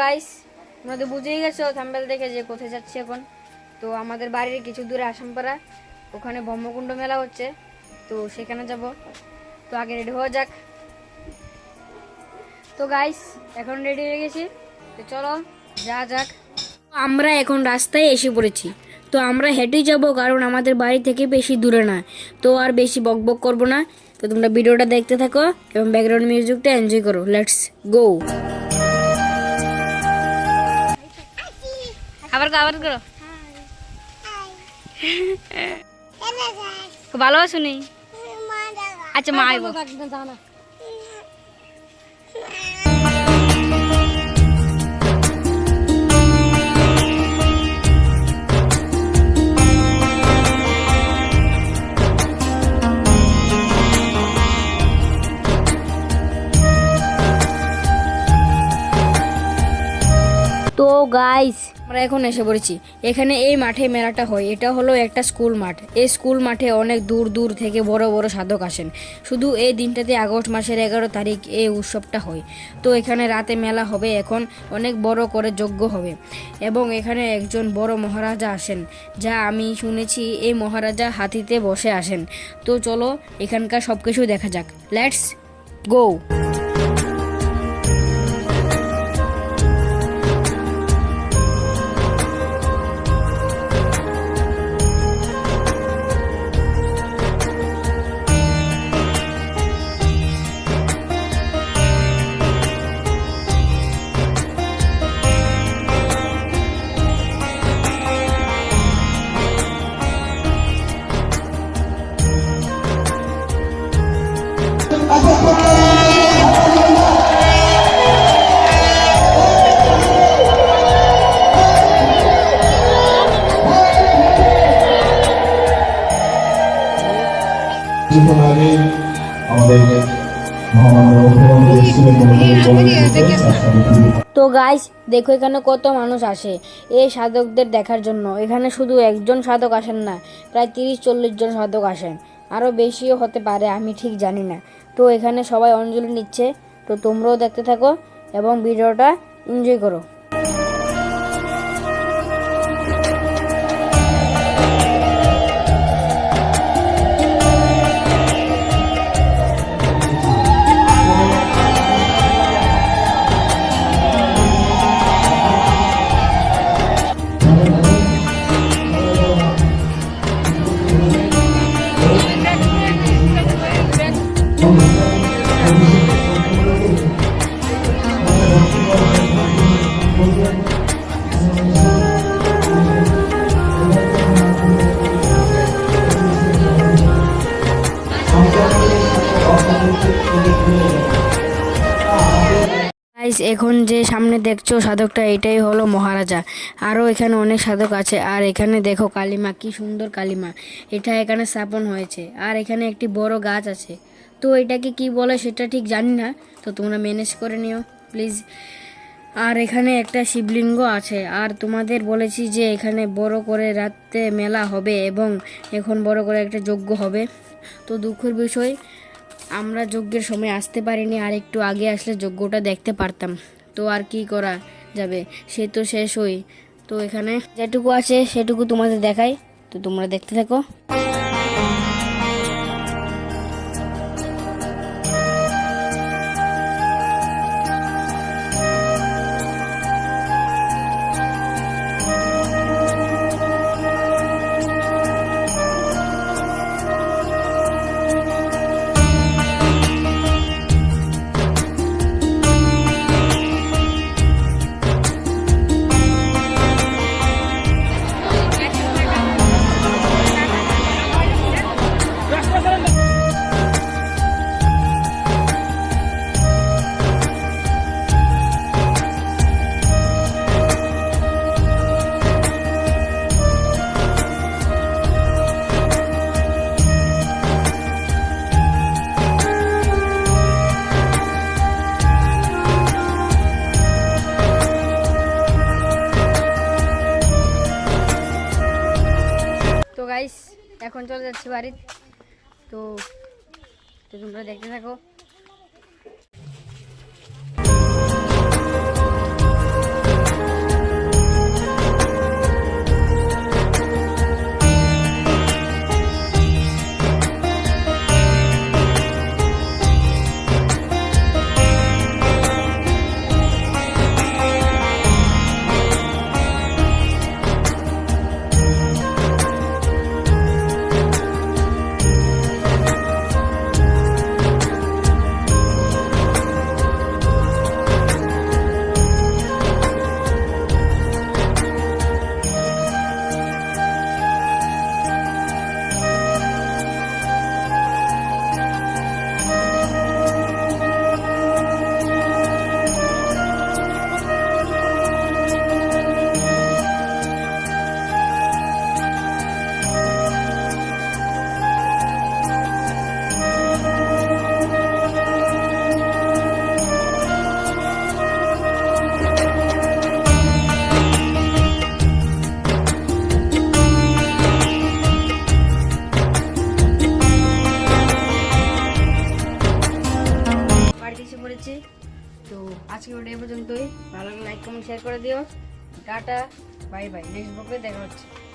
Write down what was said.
Guys তোমরা তো বুঝেই গেছো থাম্বেল দেখে যে কোথায় যাচ্ছি এখন। তো আমাদের বাড়ির কিছু দূরে আসামপাড়া, ওখানে ব্রহ্মকুণ্ড মেলা হচ্ছে, তো সেখানে যাব। তো আগে রেডি হওয়া যাক। তো গাইস এখন রেডি হয়ে গেছি, তো চলো যা যাক। আমরা এখন রাস্তায় এসে পড়েছি, তো আমরা হেঁটেই যাব কারণ আমাদের বাড়ি থেকে বেশি দূরে না তো আর বেশি বক বক করব না। তো তোমরা ভিডিওটা দেখতে থাকো এবং ব্যাকগ্রাউন্ড মিউজিকটা এনজয় করো। লেটস গো আবার আবার করো খুব ভালো আছো নি আচ্ছা মা আইব তো গাইস আমরা এখন এসে পড়েছি। এখানে এই মাঠে মেলাটা হয়। এটা হলো একটা স্কুল মাঠ। এই স্কুল মাঠে অনেক দূর দূর থেকে বড় বড় সাধক আসেন। শুধু এই দিনটাতে আগস্ট মাসের এগারো তারিখ এই উৎসবটা হয়। তো এখানে রাতে মেলা হবে। এখন অনেক বড় করে যজ্ঞ হবে। এবং এখানে একজন বড় মহারাজা আসেন, যা আমি শুনেছি এই মহারাজা হাতিতে বসে আসেন। তো চলো এখানকার সব কিছু দেখা যাক। লেটস গো কিছুক্ষণ আগে আমাদের তো গাইস দেখো এখানে কত মানুষ আসে। এই সাধকদের দেখার জন্য। এখানে শুধু একজন সাধক আসেন না প্রায় তিরিশ চল্লিশ জন সাধক আসেন। আরও বেশিও হতে পারে আমি ঠিক জানি না। তো এখানে সবাই অঞ্জলি নিচ্ছে। তো তোমরাও দেখতে থাকো এবং ভিডিওটা এনজয় করো। এখন যে সামনে দেখছ সাধকটা, এটাই হলো মহারাজা। আরও এখানে অনেক সাধক আছে। আর এখানে দেখো কালিমা, কি সুন্দর কালিমা। এটা এখানে স্থাপন হয়েছে। আর এখানে একটি বড় গাছ আছে। তো এটাকে কি বলে সেটা ঠিক জানি না। তো তোমরা ম্যানেজ করে নিও প্লিজ আর এখানে একটা শিবলিঙ্গ আছে। আর তোমাদের বলেছি যে এখানে বড় করে রাতে মেলা হবে এবং এখন বড় করে একটা যজ্ঞ হবে। তো দুঃখের বিষয় আমরা যজ্ঞের সময় আসতে পারিনি, আর একটু আগে আসলে যজ্ঞটা দেখতে পারতাম। তো আর কি করা যাবে? সে তো শেষ হই। তো এখানে যেটুকু আছে সেটুকু তোমাদের দেখাই। তো তোমরা দেখতে থাকো। গাইস এখন চলে যাচ্ছি বাড়ির তো তো তোমরা দেখতে থাকো। করে দিও। Tata bye bye. নেক্সট ব্লগে দেখা হচ্ছে।